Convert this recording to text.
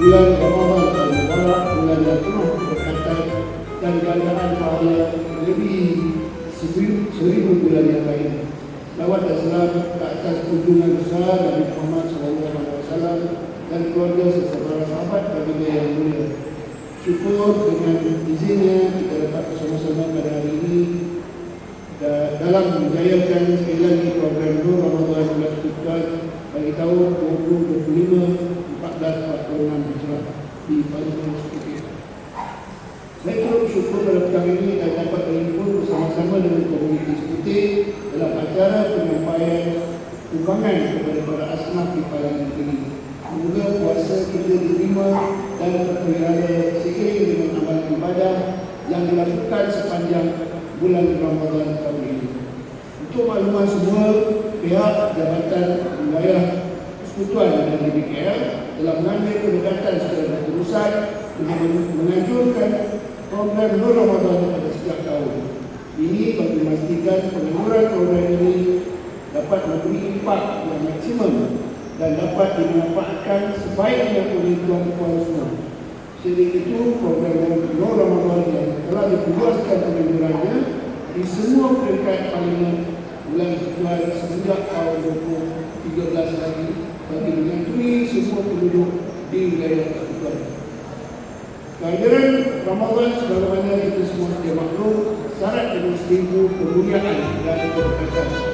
bulan Ramadan dan Mubarak bulan yang penuh berkaitan dan ganjaran pahala lebih seribu, seribu bulan yang lain. Lawat dan salam ke atas kunjungan besar Nabi Muhammad SAW dan keluarga para sahabat baginda yang mulia. Syukur dengan izinnya kita dapat bersama-sama pada hari ini da- dalam menjayakan sekali lagi program Nur Ramadan Bulan Syukur bagi tahun 2025 1446 Hijrah di Parlimen Sekutu. Saya turut bersyukur pada petang ini dan dapat berhimpun bersama-sama dengan komuniti Sekutu dalam acara penyampaian sumbangan kepada para asnaf di Parlimen ini. Semoga puasa kita diterima dan terpelihara seiring dengan amal ibadah yang dilakukan sepanjang bulan Ramadan tahun ini. Untuk makluman semua, pihak Jabatan Wilayah Persekutuan dan DBKL telah mengambil pendekatan secara untuk men- menganjurkan program Nur Ramadan pada setiap tahun. Ini bagi memastikan penyaluran program ini dapat memberi impak yang maksimum dan dapat dimanfaatkan sebaiknya oleh tuan-tuan semua. Selain itu, program Nur Ramadan yang telah dipuaskan penyalurannya di semua peringkat parlimen bulan bulan sejak tahun 2013 lagi bagi menyantuni semua penduduk di wilayah persekutuan. Kehadiran Ramadan sebagaimana kita semua sedia maklum syarat dengan seribu kemuliaan dan keberkatan.